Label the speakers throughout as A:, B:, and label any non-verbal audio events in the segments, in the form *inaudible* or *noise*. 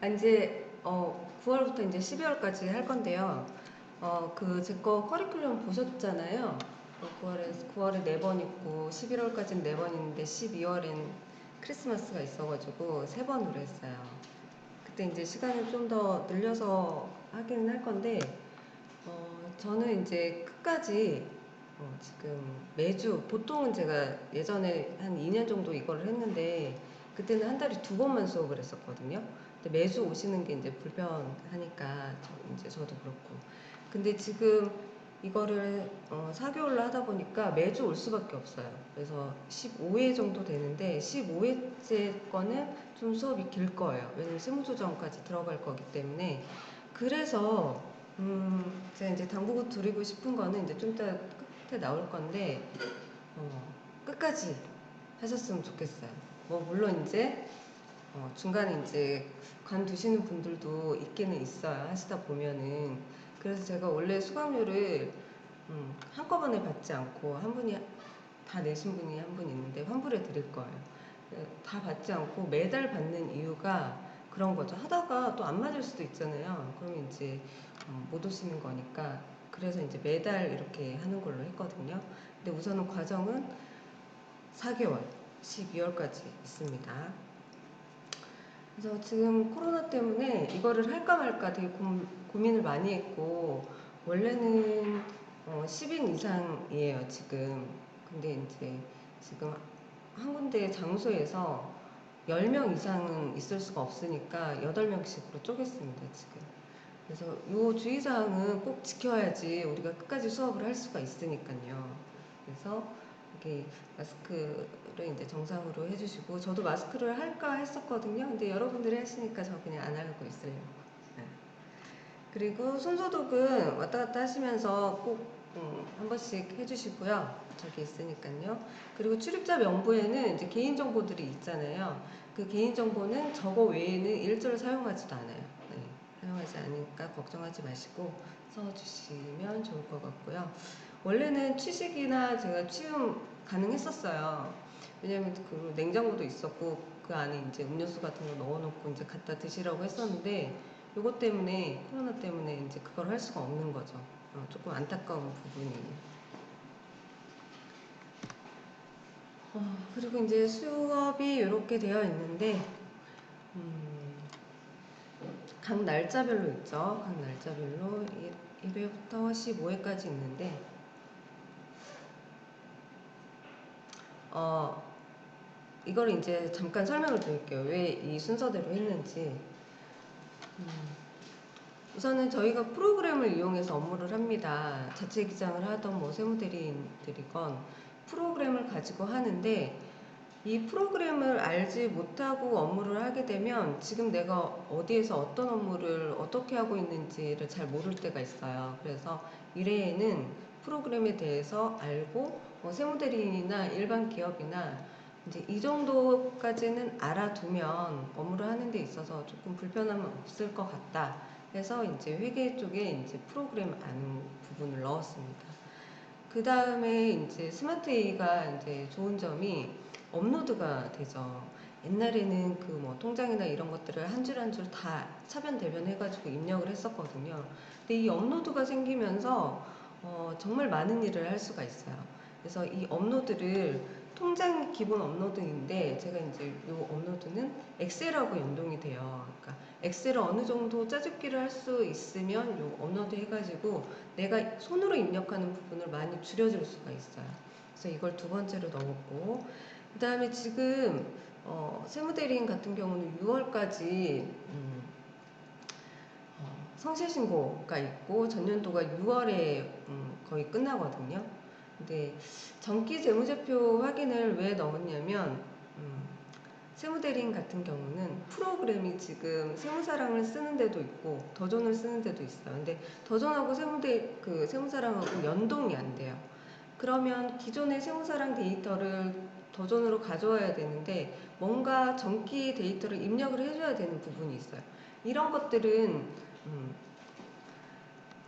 A: 아, 이제 어 9월부터 이제 12월까지 할 건데요. 어 그 제 거 커리큘럼 보셨잖아요. 9월에 9월에 네 번 있고 11월까지는 네번 있는데 12월엔 크리스마스가 있어가지고 세 번으로 했어요. 그때 이제 시간을 좀 더 늘려서 하기는 할 건데 어 저는 이제 끝까지 어 지금 매주 보통은 제가 예전에 한 2년 정도 이거를 했는데 그때는 한 달에 두 번만 수업을 했었거든요. 근데 매주 오시는 게 이제 불편하니까 저 이제 저도 그렇고. 근데 지금 이거를 어 4개월로 하다 보니까 매주 올 수밖에 없어요. 그래서 15회 정도 되는데 15회째 거는 좀 수업이 길 거예요. 왜냐면 세무조정까지 들어갈 거기 때문에. 그래서 음 제가 이제 당부고 드리고 싶은 거는 이제 좀 이따 끝에 나올 건데 어 끝까지 하셨으면 좋겠어요. 뭐 물론 이제 어 중간에 이제 관두시는 분들도 있기는 있어요. 하시다 보면은. 그래서 제가 원래 수강료를 음 한꺼번에 받지 않고 한 분이 다 내신 분이 한 분 있는데 환불해 드릴 거예요. 예다 받지 않고 매달 받는 이유가 그런 거죠. 하다가 또 안 맞을 수도 있잖아요. 그러면 인제 어못 오시는 거니까. 그래서 인제 매달 이렇게 하는 걸로 했거든요. 근데 우선은 과정은 4개월, 12월까지 있습니다. 그래서 지금 코로나 때문에 이거를 할까 말까 되게 고, 고민을 많이 했고 원래는 어 10인 이상이에요 지금. 근데 이제 지금 한 군데 장소에서 10명 이상은 있을 수가 없으니까 8명씩으로 쪼갰습니다 지금. 그래서 요 주의사항은 꼭 지켜야지 우리가 끝까지 수업을 할 수가 있으니까요. 그래서 이렇게 마스크를 이제 정상으로 해주시고 저도 마스크를 할까 했었거든요. 근데 여러분들이 하시니까 저 그냥 안 하고 있으려고. 네. 그리고 손소독은 왔다 갔다 하시면서 꼭한 음, 번씩 해주시고요. 저기 있으니까요. 그리고 출입자 명부에는 이제 개인 정보들이 있잖아요. 그 개인 정보는 저거 외에는 일절 사용하지도 않아요. 네. 사용하지 않으니까 걱정하지 마시고 써주시면 좋을 것 같고요. 원래는 취식이나 제가 취음 가능했었어요. 왜냐면 그 냉장고도 있었고 그 안에 이제 음료수 같은 거 넣어놓고 이제 갖다 드시라고 했었는데 요것 때문에 코로나 때문에 이제 그걸 할 수가 없는 거죠. 어, 조금 안타까운 부분이. 어, 그리고 이제 수업이 이렇게 되어 있는데 음, 각 날짜별로 있죠. 각 날짜별로 1 회부터 15회까지 있는데 어, 이걸 이제 잠깐 설명을 드릴게요. 왜 이 순서대로 했는지. 음, 우선은 저희가 프로그램을 이용해서 업무를 합니다. 자체 기장을 하던 뭐 세무대리인들이건 프로그램을 가지고 하는데 이 프로그램을 알지 못하고 업무를 하게 되면 지금 내가 어디에서 어떤 업무를 어떻게 하고 있는지를 잘 모를 때가 있어요. 그래서 미래에는 프로그램에 대해서 알고 뭐 세무대리인이나 일반 기업이나 이제 이 정도까지는 알아두면 업무를 하는 데 있어서 조금 불편함은 없을 것 같다. 해서 이제 회계 쪽에 이제 프로그램 아는 부분을 넣었습니다. 그 다음에 이제 스마트 A가 이제 좋은 점이 업로드가 되죠. 옛날에는 그 뭐 통장이나 이런 것들을 한 줄 한 줄 다 차변 대변 해가지고 입력을 했었거든요. 근데 이 업로드가 생기면서 어 정말 많은 일을 할 수가 있어요. 그래서 이 업로드를 통장 기본 업로드인데 제가 이제 이 업로드는 엑셀하고 연동이 돼요. 그러니까 엑셀을 어느 정도 짜집기를 할 수 있으면 이 업로드 해가지고 내가 손으로 입력하는 부분을 많이 줄여줄 수가 있어요. 그래서 이걸 두 번째로 넣었고 그 다음에 지금 어, 세무대리인 같은 경우는 6월까지 음, 어, 성실신고가 있고 전년도가 6월에 음, 거의 끝나거든요. 근데 정기 재무제표 확인을 왜 넣었냐면 음, 세무대리인 같은 경우는 프로그램이 지금 세무사랑을 쓰는 데도 있고 더존을 쓰는 데도 있어요. 근데 더존하고 세무대 그 세무사랑하고 연동이 안 돼요. 그러면 기존의 세무사랑 데이터를 더존으로 가져와야 되는데 뭔가 정기 데이터를 입력을 해줘야 되는 부분이 있어요. 이런 것들은 음,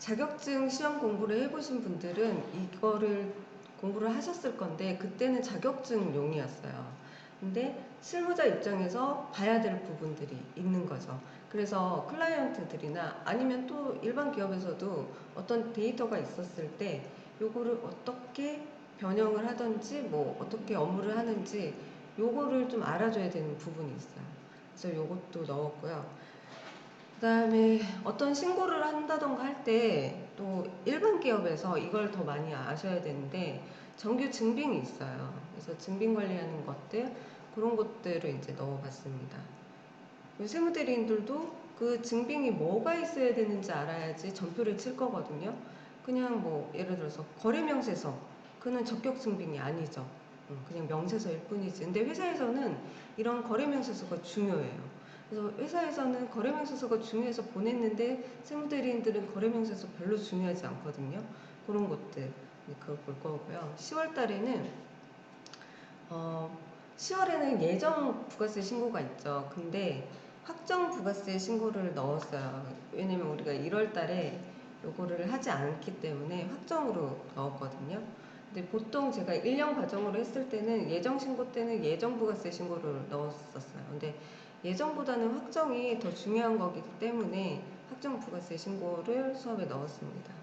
A: 자격증 시험 공부를 해보신 분들은 이거를 공부를 하셨을 건데 그때는 자격증용이었어요. 근데 실무자 입장에서 봐야 될 부분들이 있는 거죠. 그래서 클라이언트들이나 아니면 또 일반 기업에서도 어떤 데이터가 있었을 때 요거를 어떻게 변형을 하든지 뭐 어떻게 업무를 하는지 요거를 좀 알아줘야 되는 부분이 있어요. 그래서 요것도 넣었고요. 그다음에 어떤 신고를 한다던가 할 때 또 일반 기업에서 이걸 더 많이 아셔야 되는데 정규 증빙이 있어요. 그래서 증빙 관리하는 것들 그런 것들을 이제 넣어봤습니다. 세무대리인들도 그 증빙이 뭐가 있어야 되는지 알아야지 전표를 칠 거거든요. 그냥 뭐 예를 들어서 거래 명세서 그는 적격 증빙이 아니죠. 음, 그냥 명세서일 뿐이지. 근데 회사에서는 이런 거래 명세서가 중요해요. 그래서 회사에서는 거래명세서가 중요해서 보냈는데 세무대리인들은 거래명세서 별로 중요하지 않거든요. 그런 것들 그걸 볼 거고요. 10월 달에는 어, 10월에는 예정 부가세 신고가 있죠. 근데 확정 부가세 신고를 넣었어요. 왜냐면 우리가 1월 달에 요거를 하지 않기 때문에 확정으로 넣었거든요. 근데 보통 제가 1년 과정으로 했을 때는 예정 신고 때는 예정 부가세 신고를 넣었었어요. 근데 예정보다는 확정이 더 중요한 거기 때문에 확정 부가세 신고를 수업에 넣었습니다.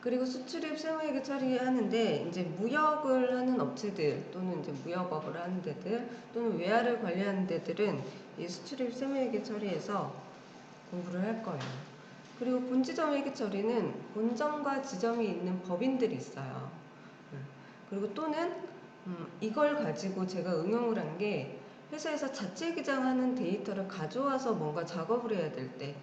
A: 그리고 수출입 세무회계 처리하는데 이제 무역을 하는 업체들 또는 이제 무역업을 하는 데들 또는 외화를 관리하는 데들은 이 수출입 세무회계 처리에서 공부를 할 거예요. 그리고 본지점 회계 처리는 본점과 지점이 있는 법인들이 있어요. 음, 그리고 또는 음, 이걸 가지고 제가 응용을 한 게 회사에서 자체 기장하는 데이터를 가져와서 뭔가 작업을 해야 될 때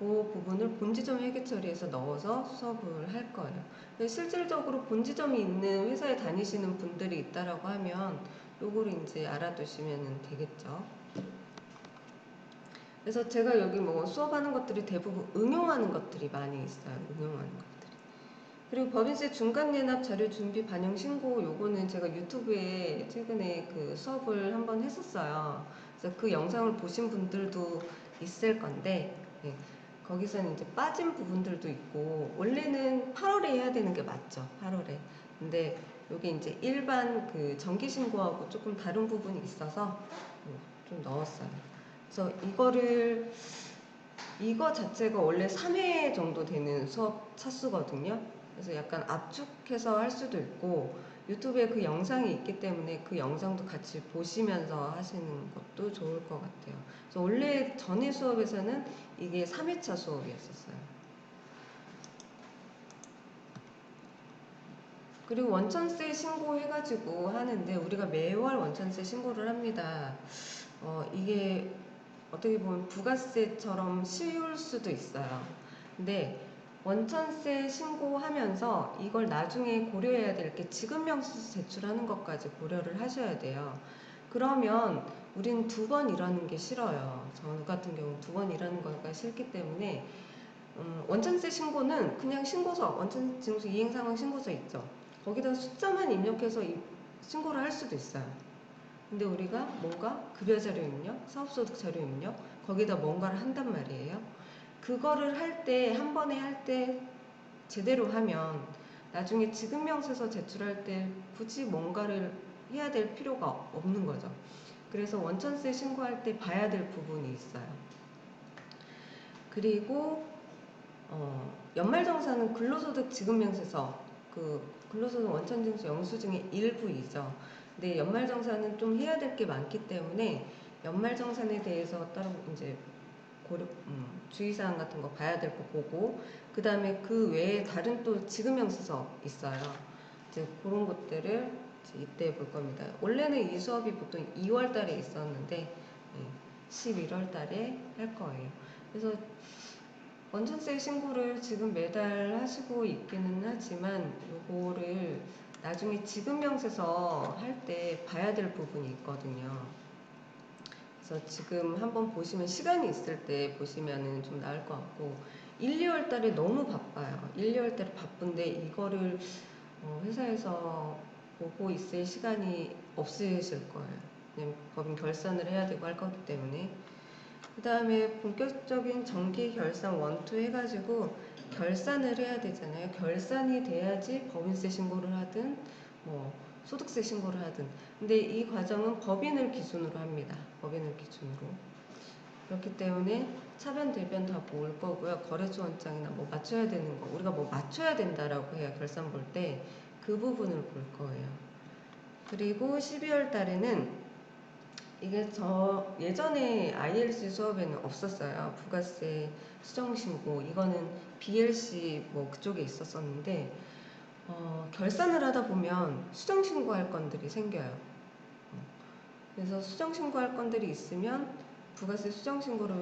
A: 그 부분을 본지점 회계 처리에서 넣어서 수업을 할 거예요. 실질적으로 본지점이 있는 회사에 다니시는 분들이 있다라고 하면 요거를 이제 알아두시면 되겠죠. 그래서 제가 여기 뭐 수업하는 것들이 대부분 응용하는 것들이 많이 있어요. 응용하는 것들이. 그리고 법인세 중간예납 자료 준비 반영 신고 요거는 제가 유튜브에 최근에 그 수업을 한번 했었어요. 그래서 그 영상을 보신 분들도 있을 건데 네. 거기서는 이제 빠진 부분들도 있고 원래는 8월에 해야 되는 게 맞죠. 8월에. 근데 여기 이제 일반 그 정기 신고하고 조금 다른 부분이 있어서 좀 넣었어요. 그래서 이거를 이거 자체가 원래 3회 정도 되는 수업 차수거든요. 그래서 약간 압축해서 할 수도 있고 유튜브에 그 영상이 있기 때문에 그 영상도 같이 보시면서 하시는 것도 좋을 것 같아요. 그래서 원래 전에 수업에서는 이게 3회차 수업이었었어요. 그리고 원천세 신고해가지고 하는데 우리가 매월 원천세 신고를 합니다. 어, 이게 어떻게 보면 부가세처럼 쉬울 수도 있어요. 근데 원천세 신고하면서 이걸 나중에 고려해야 될 게 지급명세서 제출하는 것까지 고려를 하셔야 돼요. 그러면 우린 두 번 일하는 게 싫어요. 저 같은 경우 두 번 일하는 거가 싫기 때문에 음, 원천세 신고는 그냥 신고서, 원천징수 이행상황 신고서 있죠. 거기다 숫자만 입력해서 신고를 할 수도 있어요. 근데 우리가 뭔가 급여 자료 입력, 사업소득 자료 입력, 거기다 뭔가를 한단 말이에요. 그거를 할 때, 한 번에 할 때 제대로 하면 나중에 지급명세서 제출할 때 굳이 뭔가를 해야 될 필요가 없는 거죠. 그래서 원천세 신고할 때 봐야 될 부분이 있어요. 그리고 어, 연말정산은 근로소득 지급명세서 그 근로소득 원천징수 영수증의 일부이죠. 근데 연말정산은 좀 해야 될 게 많기 때문에 연말정산에 대해서 따로 이제 고려, 음, 주의사항 같은 거 봐야 될 거 보고 그 다음에 그 외에 다른 또 지급명세서 있어요. 이제 그런 것들을 이때 볼 겁니다. 원래는 이 수업이 보통 2월 달에 있었는데 11월 예, 달에 할 거예요. 그래서 원천세 신고를 지금 매달 하시고 있기는 하지만 요거를 나중에 지급명세서 할 때 봐야 될 부분이 있거든요. 그래서 지금 한번 보시면 시간이 있을 때 보시면은 좀 나을 것 같고 1, 2월 달에 너무 바빠요. 1, 2월 달에 바쁜데 이거를 어 회사에서 보고 있을 시간이 없으실 거예요. 법인 결산을 해야 되고 할 거기 때문에 그 다음에 본격적인 정기 결산 원투 해가지고 결산을 해야 되잖아요. 결산이 돼야지 법인세 신고를 하든 뭐 소득세 신고를 하든 근데 이 과정은 법인을 기준으로 합니다. 법인을 기준으로 그렇기 때문에 차변 대변 다 볼 거고요. 거래소 원장이나 뭐 맞춰야 되는 거 우리가 뭐 맞춰야 된다라고 해야 결산 볼 때 그 부분을 볼 거예요. 그리고 12월 달에는 이게 저 예전에 ILC 수업에는 없었어요. 부가세 수정 신고 이거는 BLC 뭐 그쪽에 있었었는데 어, 결산을 하다 보면 수정 신고할 건들이 생겨요. 어, 그래서 수정 신고할 건들이 있으면 부가세 수정 신고를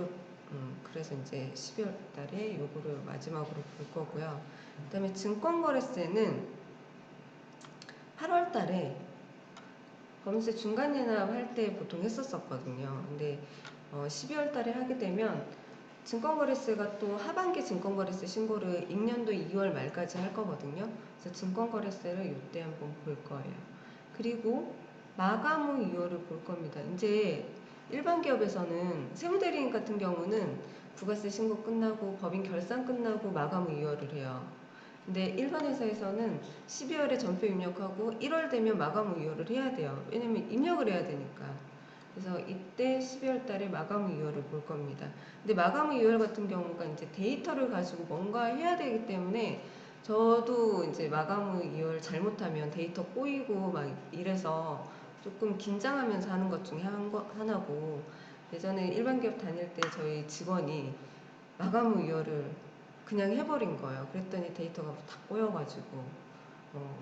A: 음, 그래서 이제 12월 달에 요거를 마지막으로 볼 거고요. 그다음에 증권거래세는 8월 달에 범세 중간 예납 할 때 보통 했었었거든요. 근데 어, 12월 달에 하게 되면 증권거래세가 또 하반기 증권거래세 신고를 익년도 2월 말까지 할 거거든요. 그래서 증권거래세를 이때 한번 볼 거예요. 그리고 마감 후 이율을 볼 겁니다. 이제 일반 기업에서는 세무대리인 같은 경우는 부가세 신고 끝나고 법인 결산 끝나고 마감 후 이율을 해요. 근데 일반 회사에서는 12월에 전표 입력하고 1월 되면 마감 후 이율을 해야 돼요. 왜냐면 입력을 해야 되니까. 그래서 이때 12월 달에 마감 후 이율을 볼 겁니다. 근데 마감 후 이율 같은 경우가 이제 데이터를 가지고 뭔가 해야 되기 때문에 저도 이제 마감 후 이율 잘못하면 데이터 꼬이고 막 이래서 조금 긴장하면서 하는 것 중에 한 거, 하나고 예전에 일반 기업 다닐 때 저희 직원이 마감 후 이율을 그냥 해버린 거예요. 그랬더니 데이터가 다 꼬여가지고 어,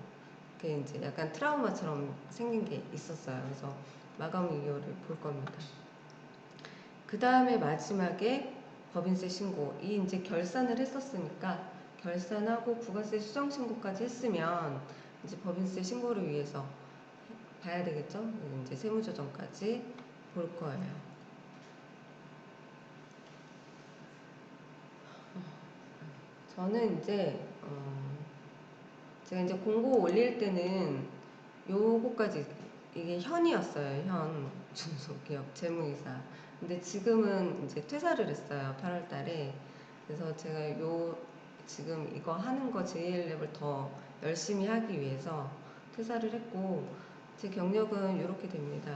A: 그게 이제 약간 트라우마처럼 생긴 게 있었어요. 그래서 마감 이율을 볼 겁니다. 그 다음에 마지막에 법인세 신고. 이 이제 결산을 했었으니까 결산하고 부가세 수정 신고까지 했으면 이제 법인세 신고를 위해서 봐야 되겠죠? 이제 세무조정까지 볼 거예요. 저는 이제 어 제가 이제 공고 올릴 때는 요거까지 이게 현이었어요. 현 중소기업 재무이사. 근데 지금은 이제 퇴사를 했어요. 8월 달에. 그래서 제가 요 지금 이거 하는 거 JL랩을 더 열심히 하기 위해서 퇴사를 했고 제 경력은 이렇게 됩니다.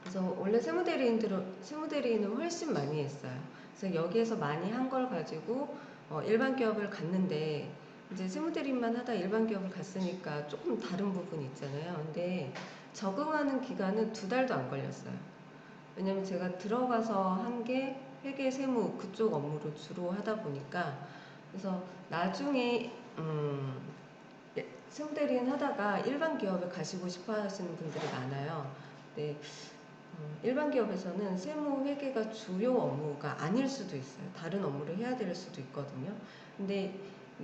A: 그래서 원래 세무대리인들은 세무대리인은 훨씬 많이 했어요. 그래서 여기에서 많이 한 걸 가지고 어, 일반 기업을 갔는데 이제 세무대리인만 하다 일반 기업을 갔으니까 조금 다른 부분이 있잖아요. 근데 적응하는 기간은 두 달도 안 걸렸어요. 왜냐면 제가 들어가서 한 게 회계 세무 그쪽 업무를 주로 하다 보니까 그래서 나중에 음, 예, 세무대리인 하다가 일반 기업에 가시고 싶어 하시는 분들이 많아요. 어, 일반 기업에서는 세무 회계가 주요 업무가 아닐 수도 있어요. 다른 업무를 해야 될 수도 있거든요. 근데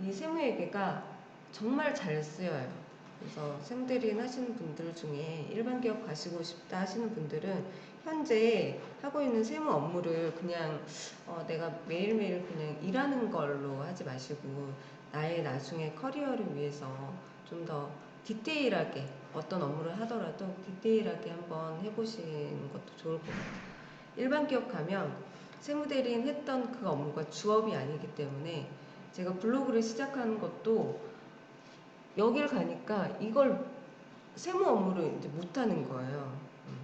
A: 이 세무회계가 정말 잘 쓰여요. 그래서 세무대리인 하시는 분들 중에 일반 기업 가시고 싶다 하시는 분들은 현재 하고 있는 세무 업무를 그냥 어, 내가 매일매일 그냥 일하는 걸로 하지 마시고 나의 나중에 커리어를 위해서 좀 더 디테일하게 어떤 업무를 하더라도 디테일하게 한번 해보시는 것도 좋을 것 같아요. 일반 기업 가면 세무대리인 했던 그 업무가 주업이 아니기 때문에 제가 블로그를 시작하는 것도 여길 가니까 이걸 세무 업무를 이제 못하는 거예요. 음.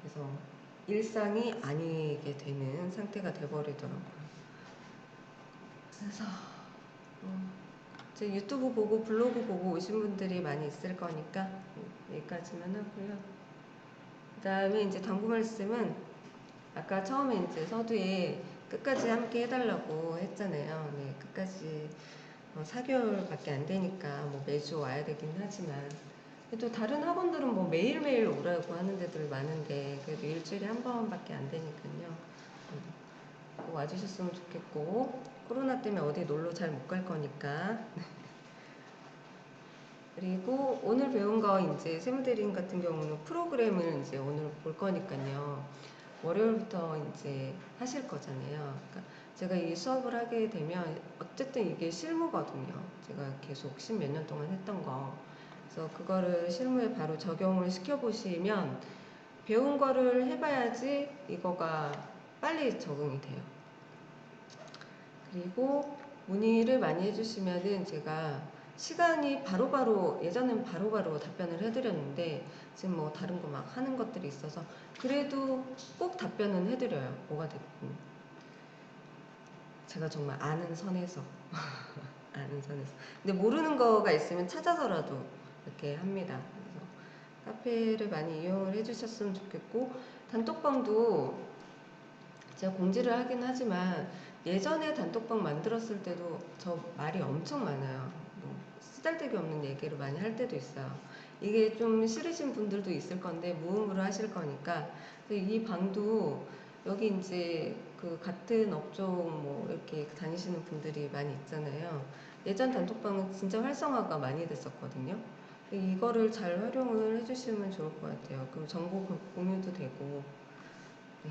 A: 그래서 일상이 아니게 되는 상태가 돼버리더라고요. 그래서 어, 제 유튜브 보고 블로그 보고 오신 분들이 많이 있을 거니까 여기까지만 하고요. 그 다음에 이제 당부 말씀은 아까 처음에 이제 서두에 끝까지 함께 해달라고 했잖아요. 네, 끝까지 어, 4개월밖에 안 되니까 뭐 매주 와야 되긴 하지만 또 다른 학원들은 뭐 매일매일 오라고 하는 데들 많은데 그래도 일주일에 한 번밖에 안 되니까요. 음, 와주셨으면 좋겠고 코로나 때문에 어디 놀러 잘 못 갈 거니까 *laughs* 그리고 오늘 배운 거 이제 세무대리인 같은 경우는 프로그램을 이제 오늘 볼 거니까요. 월요일부터 이제 하실 거잖아요. 그러니까 제가 이 수업을 하게 되면 어쨌든 이게 실무거든요. 제가 계속 십몇 년 동안 했던 거. 그래서 그거를 실무에 바로 적용을 시켜보시면 배운 거를 해봐야지 이거가 빨리 적응이 돼요. 그리고 문의를 많이 해주시면은 제가 시간이 바로바로 예전엔 바로바로 답변을 해드렸는데 지금 뭐 다른 거 막 하는 것들이 있어서 그래도 꼭 답변은 해드려요. 뭐가 됐든 제가 정말 아는 선에서 *laughs* 아는 선에서 근데 모르는 거가 있으면 찾아서라도 이렇게 합니다. 그래서 카페를 많이 이용을 해주셨으면 좋겠고 단톡방도 제가 공지를 하긴 하지만 예전에 단톡방 만들었을 때도 저 말이 엄청 많아요. 뭐 쓰잘데기 없는 얘기를 많이 할 때도 있어요. 이게 좀 싫으신 분들도 있을 건데 무음으로 하실 거니까 이 방도 여기 이제 그 같은 업종 뭐 이렇게 다니시는 분들이 많이 있잖아요. 예전 단톡방은 진짜 활성화가 많이 됐었거든요. 이거를 잘 활용을 해주시면 좋을 것 같아요. 그리고 정보 공- 공유도 되고. 네.